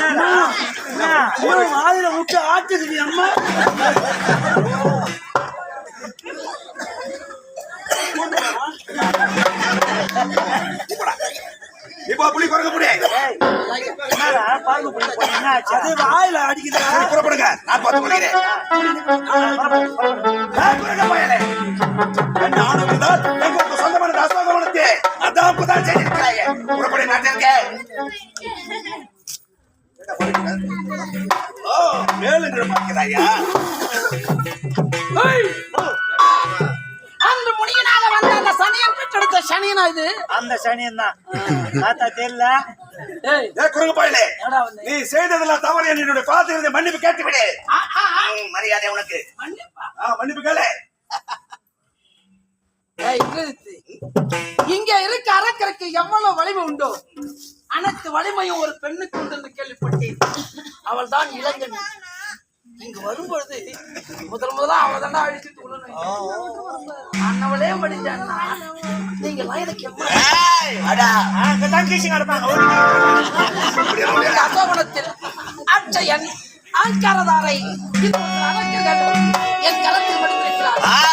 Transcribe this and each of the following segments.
ஐயா விட்டு ஆட்டுக்குது அம்மா. இப்போ குறைக்க முடியாது அது வாயில புறப்படுங்க நான் பார்த்து ஓ மேலுங்கிற பார்க்கிறாயா அன்று முனியனாக வந்த அந்த சனியன் பெற்றெடுத்த சனியனா இது? அந்த சனியன் தான். தாத்தா தெரியல? குரங்கு பயலே. நீ செய்ததெல்லாம் தவறு என்னுடைய பாத்திரத்தை மன்னிப்பு கேட்டு விடு ஆ, ஆ, ஆ. ம், மரியாதை உனக்கு. மன்னிப்பா. கேளு. இங்க இருக்க அரக்கருக்கு எவ்வளவு வலிமை உண்டோ? அனைத்து வலிமையும் ஒரு பெண்ணுக்கு உண்டு என்று கேள்விப்பட்டேன். அவள் தான் இளங்கனி இங்க வரும்பொழுது முதல் முதலா அவளை தானே அழிச்சிட்டு அண்ணவளே படிச்சான்னா நீங்க எல்லாம் முடியாது, முடியாது. அசோகனத்தில் அச்சயன் ஆங்காரதாரை இது என் கரத்தில் மடிந்திருக்கிறார்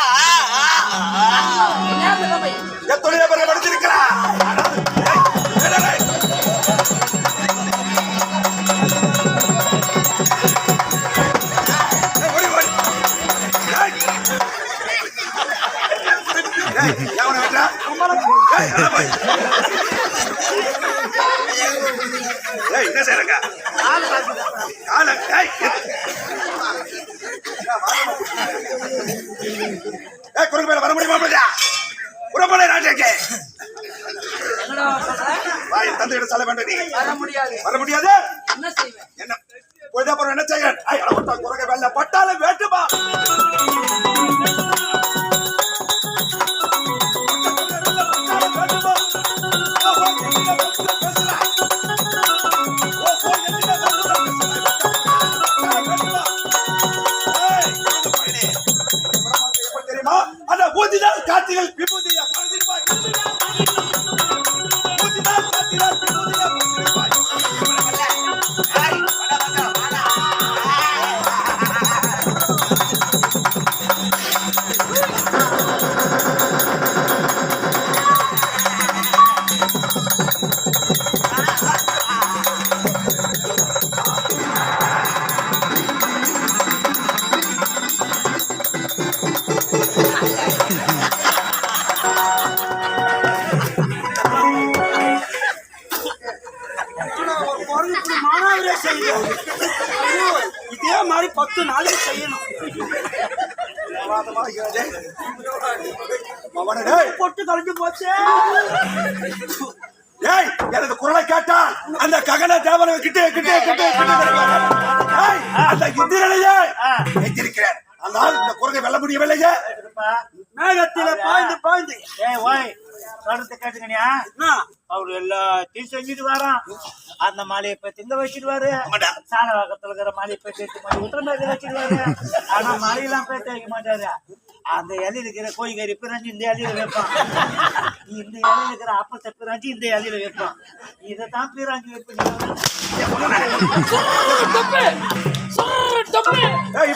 ஏய் குறுக்கு மேல வர முடியுமா அப்படியா புறப்பட நாட்டுக்கு. வாய் தந்தையிட சொல்ல வேண்டும் நீ. வர முடியாது. வர முடியாது? அந்த ஊதினால் காட்சிகள் விபத்து நாளைக்கு செய்யணும். பொட்டு கலைஞ்சு போச்சே. டேய், எனது குரலை கேட்டால் அந்த ககன தேவனை கிட்டே கிட்டே கிட்டே கிட்டே அந்த இந்திரனையே எச்சரிக்கிறேன் ஆனால் இந்த குரங்கை வெல்ல முடியவில்லையே. மேகத்தில பாய்ந்து பாய்ந்து. ஏய் ஓய் சொல்றது கேட்டுக்கணியா என்ன? அவரு எல்லாத்தையும் செஞ்சுட்டு வரான். அந்த மாலையை போய் திங்க வச்சிடுவாரு. ஆமாடா. சாணவாக்கத்துல இருக்கிற மாலையை போய் தேய்ச்சி மாதிரி உத்தரமேல வச்சிடுவாரு. ஆனா மாலையெல்லாம் போய் தேய்க்க மாட்டாரு. அந்த இலையில இருக்கிற கோழிக்கறி பிறஞ்சு இந்த இலையில வைப்பான். இந்த இலையில இருக்கிற அப்பத்தை பிறஞ்சு இந்த இலையில வைப்பான். இதைத்தான் பிறஞ்சு வைப்பீங்க ஏய்,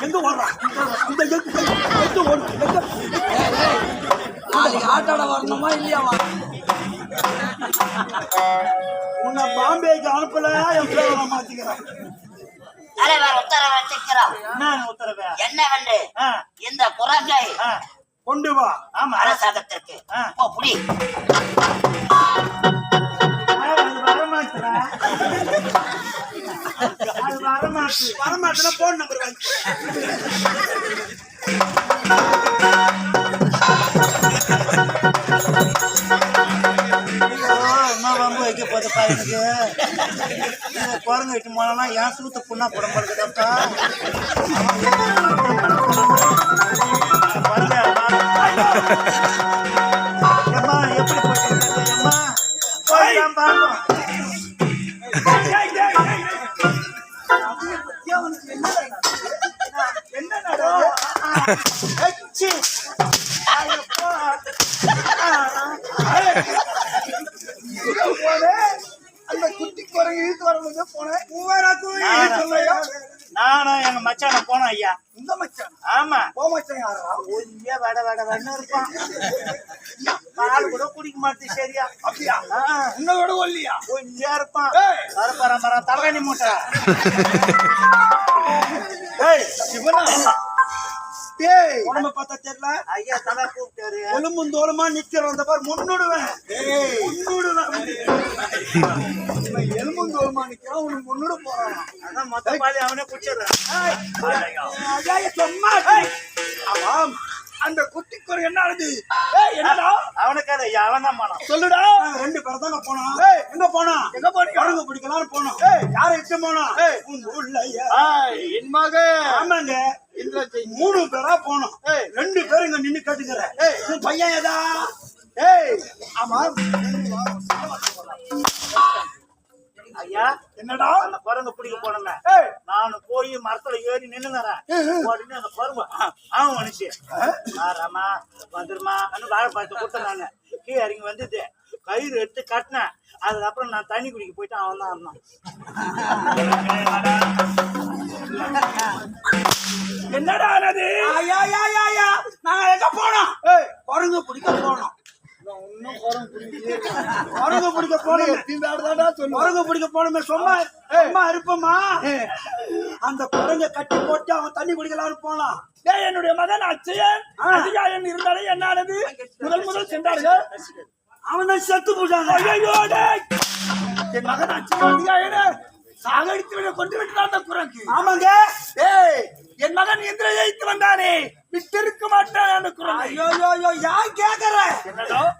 எங்க ஓடுறான் இந்த எங்க எங்க நாளைக்கு ஆட்டோட வரணுமா இல்லையாமா உன்னை பாம்பேக்கு அனுப்பல என் பேரை மாத்திக்கிறேன் தலைவர் உத்தரவிட்டிருக்கிறோம் என்ன உத்தரவு? என்னவென்று ஆ, இந்த ஆ, கொண்டு வா. ஆமா. அரசாங்கத்திற்கு. போ புடி. வரமாட்டா வரமாட்டு வரமாட்டேன்னா போன் நம்பர் வாங்கி வம்பு வைக்க இதை குரங்கு விட்டு போனா ஏன் சூத்த புண்ணா போட மாட்டேங்குதாப்பா இந்த மச்சான். ஆமா. போ மச்சான் யாரா? ஒல்லியா வட வட வடன்னு இருப்பான். பால் கூட குடிக்க மாட்டேன் சரியா? அப்படியா? ஆ, உன்னோட ஒல்லியா? ஒல்லியா இருப்பான். ஏய். பரம்பரை மரம் தலைகணி மூட்டை. ஏய் சிவனா? டேய் உடம்ப பார்த்தா தெரியல? ஐயா தலை கூப்பிட்டாரு. எலும்பும் தோலுமா நிக்கிறோம் அந்த பாரு முன்னுடுவேன். முன்னுடுவேன். எலும்பும் தோலுமா நிக்கிறான் உனக்கு முன்னுட போறான். அதான் மொத்த பாதி அவனே குடிச்சிடுறான். ஐயா, சும்மா. ஆமாம். அந்த குட்டி குரங்கு என்ன ஆகுது ஏய் என்னடா? அவனுக்கு அது அவன் தான் போனான் சொல்லுடா ரெண்டு பேரும் தாங்க போனோம். எங்க போனா எங்க போனீங்க? குரங்கு பிடிக்கலாம்னு போனோம். ஏய். யாரை இட்டு போனோம்? என் மக ஆமாங்க. மூணு பேரா போனோம். ஏய். ரெண்டு பேரும் இங்க நின்னு கேட்டுக்கிற. ஏய். உன் பையன் ஏதா? ஏய். ஆமா ஐயா என்னடா? அந்த குரங்கு பிடிக்க போனோமே. நான் போய் மரத்துல ஏறி நின்னுங்கிறேன் உடனே அந்த குரங்கு அவன் மனுஷி. ராமா வந்துருமா வாழைப்பழத்தை கொடுத்தேன் நானு. கீழே இறங்கி வந்தது கயிறு எடுத்து கட்டினேன். அதுக்கப்புறம் நான் தண்ணி குடிக்க போயிட்டு அவன் தான் இருந்தான். என்னடா ஆனது? ஐயா ஐயா ஐயா நாங்க எங்க போனோம்? ஏய். குரங்கு பிடிக்க போனோம். குரங்கு பிடிக்க போனோம் குரங்கு பிடிக்க போனோமே சும்மா சும்மா இருப்போமா அந்த குரங்க கட்டி போட்டு அவன் தண்ணி குடிக்கலாம்னு போனான் என்னுடைய மகன் அச்சயன் அதிகாயன் இருந்தாலே என்ன ஆனது முதல் முதல் சென்றார்கள் அவன் தான் செத்து போட்டான். என் மகன் அச்சயன் அதிகாயனே சாகடித்து கொண்டு விட்டான் அந்த குரங்கு. ஆமாங்க. ஏய் என் மகன் எந்திர ஜெயித்து வந்தானே. விட்டிருக்க மாட்டான் யார் கேக்குற?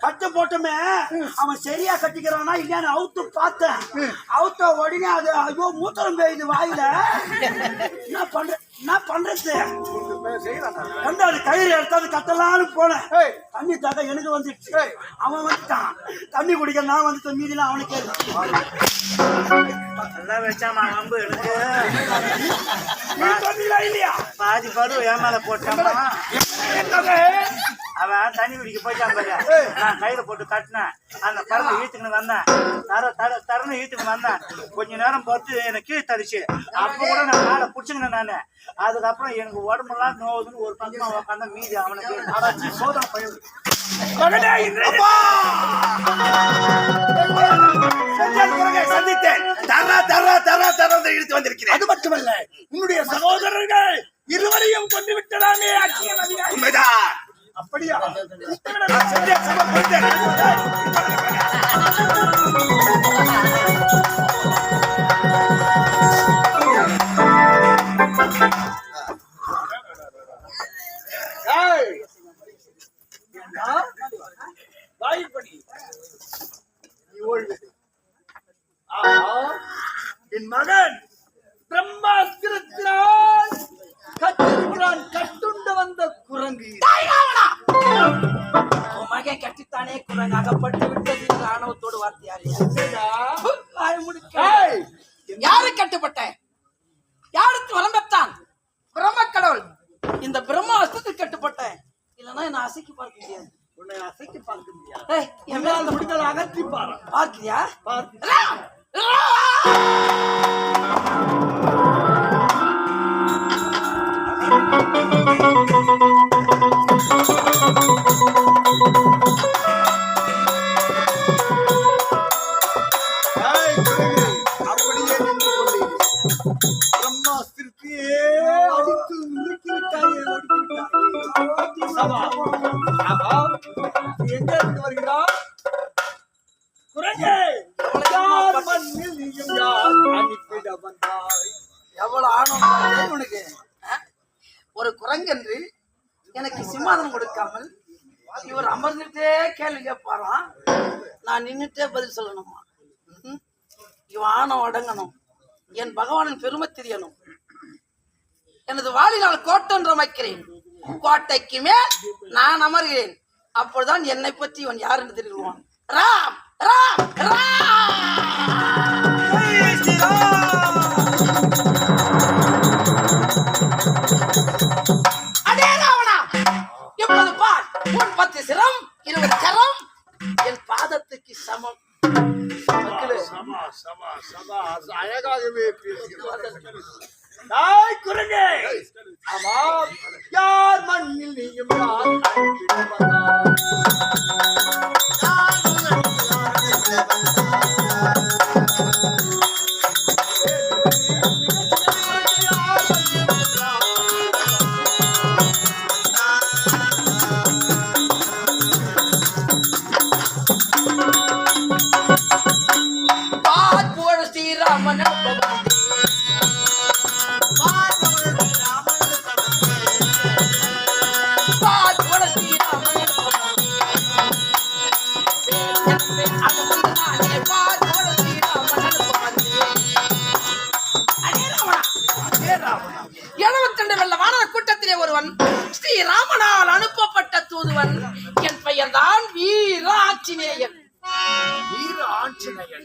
கட்டு போட்டுமே. அவன் சரியா கட்டிக்கிறானா இல்லையான்னு அவுத்து பார்த்தேன். அவுத்த உடனே அது ஐயோ மூத்திரம் பெய்யுது வாயில. என்ன பண்ற? என்ன பண்றது? கண்டு அது கயிறு எடுத்தாது கட்டலான்னு போனேன். தண்ணி தாக்க எனக்கு வந்துடுச்சு அவன் வந்துட்டான். தண்ணி குடிக்க நான் வந்துட்டு மீதிலாம் அவனுக்கு வச்சாமா வம்பு எனக்கு. இல்லையா? பாதி பருவ என் மேல போட்டாமா? அவன் தண்ணி குடிக்க போயிட்டான் பாரு. நான் கையில போட்டு கட்டினேன். அந்த பறவை இழுத்துக்கின்னு வந்தேன். தர தர தரன்னு இழுத்துக்கின்னு வந்தேன். கொஞ்ச நேரம் பொறுத்து எனக்கு கீழே தடிச்சு அப்ப கூட நான் காலை பிடிச்சுக்கினேன் நானு. அதுக்கப்புறம் எனக்கு உடம்பெல்லாம் நோவுதுன்னு ஒரு பக்கமா உட்காந்து மீதி அவனுக்கு சோதா பையன். மகனே, இன்றைக்கு- செஞ்சால் குரங்கை சந்தித்தேன். தரா தரா தரா தரா இழுத்து வந்திருக்கிறேன். அது மட்டுமல்ல உன்னுடைய சகோதரர்கள் இருவரையும் கொண்டு விட்டதாமே உண்மைதான். அப்படியா? யாரு கட்டுப்பட்ட யாருக்கு வரம் பெற்றான்? பிரம்ம கடவுள் இந்த பிரம்ம அஸ்தத்துக்கு கட்டுப்பட்டேன். இல்லைன்னா என்ன அசைக்கு பார்க்க முடியாது. உன்னை அசைத்து பார்க்க முடியாது. என் மேல அந்த முடிந்ததை அகற்றி பாரு. பார்க்கிறியா? ஏய், இவன் அடங்கணும். என் பகவானின் பெருமை தெரியணும். எனது வாழினால் கோட்டொன்று அமைக்கிறேன். கோட்டைக்கு மேல் நான் அமர்கிறேன். அப்பொழுதுதான் என்னை பற்றி இவன் யார் என்று தெரிவிவான் ராம் ராம் ராம். அடே ராவணா பார். உன் பத்து சிரம் இருபது சரம் என் பாதத்துக்கு சமம். மக்களே, அழகாகவே பேசுகிறார் தாய் குரங்கே ஆமாம் யார் மண்ணில் நீயும் யார் தூதுவன். என் பெயர்தான் வீர ஆஞ்சநேயன் வீர ஆஞ்சநேயன்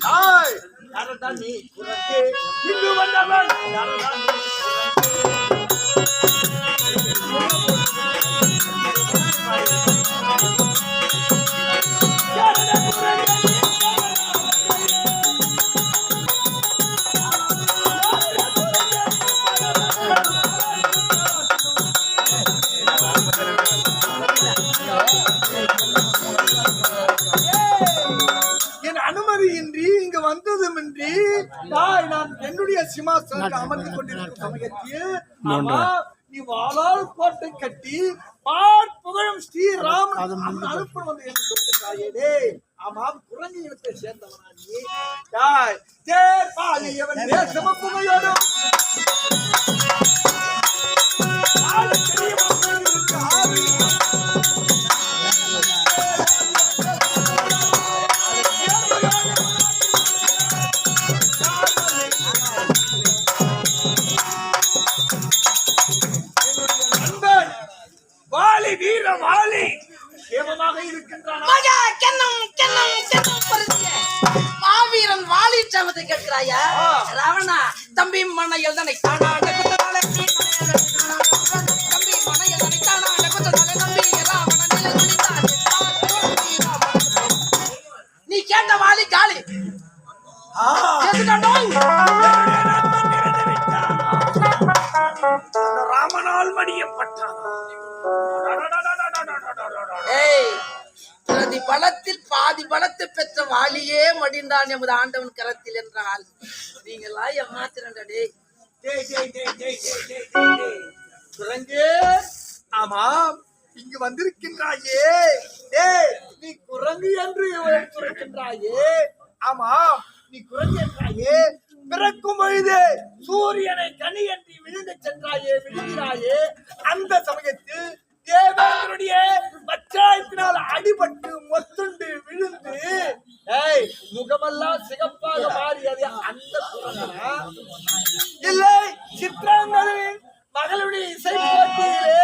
யாரடா நீ இங்கு வந்தவன். யாரடா நீ தாய் நான் என்னுடைய சிம்மாசனத்தில் அமர்ந்து கொண்டிருக்கும் சமயத்தில் நீ வாளால் கோட்டை கட்டி பார் புகழும் ஸ்ரீராம் அனுப்ப வந்து என்று சொல்லுகிறாயே ஆமாம் குரங்கு இனத்தை சேர்ந்தவனா நீ. தாய் தேசம புகையோடும் மக்களுக்கு ஆவி நண்பன் ராமனால் மடியப்பட்டான் பலத்தில் பாதி பலத்தை பெற்ற வாலியே மடிந்தான் எமது ஆண்டவன் கரத்தில் என்றால். நீங்களா ஏமாத்திரண்டா டேய். டேய், ஆமாம் இங்கு வந்திருக்கின்றாயே. டேய் நீ குரங்கு என்று துரைக்கின்றாயே ஆமாம் நீ குரங்கு பிறக்கும் பொழுது சூரியனை கனி என்று விழுந்து சென்றாயே விழுகிறாயே? அந்த சமயத்தில் தேவேந்திரனுடைய பச்சாயத்தினால் அடிபட்டு மொத்துண்டு விழுந்து ஏய் முகமெல்லாம் சிகப்பாக மாறியது அந்த இல்லை சித்திரங்களின் மகளுடைய இசை போட்டியிலே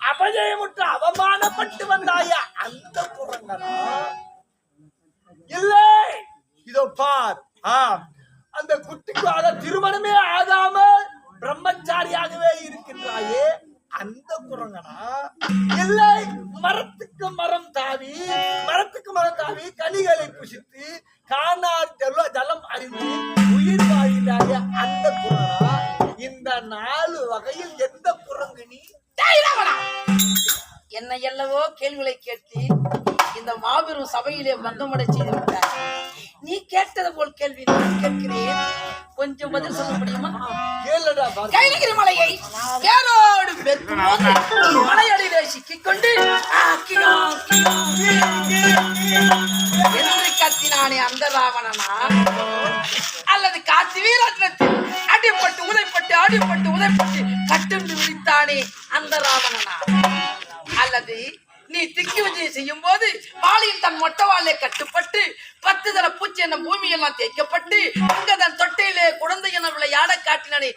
அபஜயமுற்று அவமானப்பட்டு வந்தாய அந்த குரங்கனா? இல்லை இதோ பார். ஆம் அந்த குட்டிக்கு திருமணமே ஆகாம பிரம்மச்சாரியாகவே இருக்கின்றாயே. அந்த குரங்கனா? இல்லை மரத்துக்கு மரம் தாவி மரத்துக்கு மரம் தாவி கனிகளை புசித்து காணார் ஜல்ல ஜலம் அறிந்து உயிர் வாழினாய அந்த குரங்கனா? இந்த நாலு வகையில் எந்த குரங்கு நீ? என்னை எல்லவோ கேள்விகளை கேட்டு இந்த மாபெரும் சபையிலே பங்கமடை செய்து விட்டார் நீ கேட்டது போல் கேள்வி கேட்கிறேன். கொஞ்சம் பதில் சொல்ல முடியுமா? கேளுடா. கைலகிரி மலையை வேரோடு பெருக்கும் மலையடியிலே சிக்கிக் கொண்டு என்று கத்தினானே அந்த ராவணனா? அல்லது காசி வீரத்தில் அடிப்பட்டு அடிப்பட்டு உதைப்பட்டு கட்டுண்டு விழித்தானே அந்த ராவணனா? அல்லது நீ திக்கி விஜயம் செய்யும் போது வாளியில் தன் மொட்டவாளை கட்டுப்பட்டு பத்து தர பூச்சி என்ற பூமியெல்லாம் தேய்க்கப்பட்டு அங்க தன் தொட்டையிலே குழந்தை என விளையாட காட்டினானே?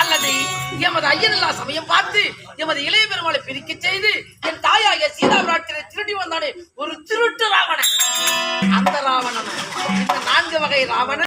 அல்லது எமது ஐயனில்லா சமயம் பார்த்து எமது இளைய பெருமாளை பிரிக்க செய்து என் தாயாகிய சீதா பிராட்டினை திருடி வந்தானே? ஒரு திருட்டு ராவணன். அந்த ராவணன். இந்த நான்கு வகை ராவணன்.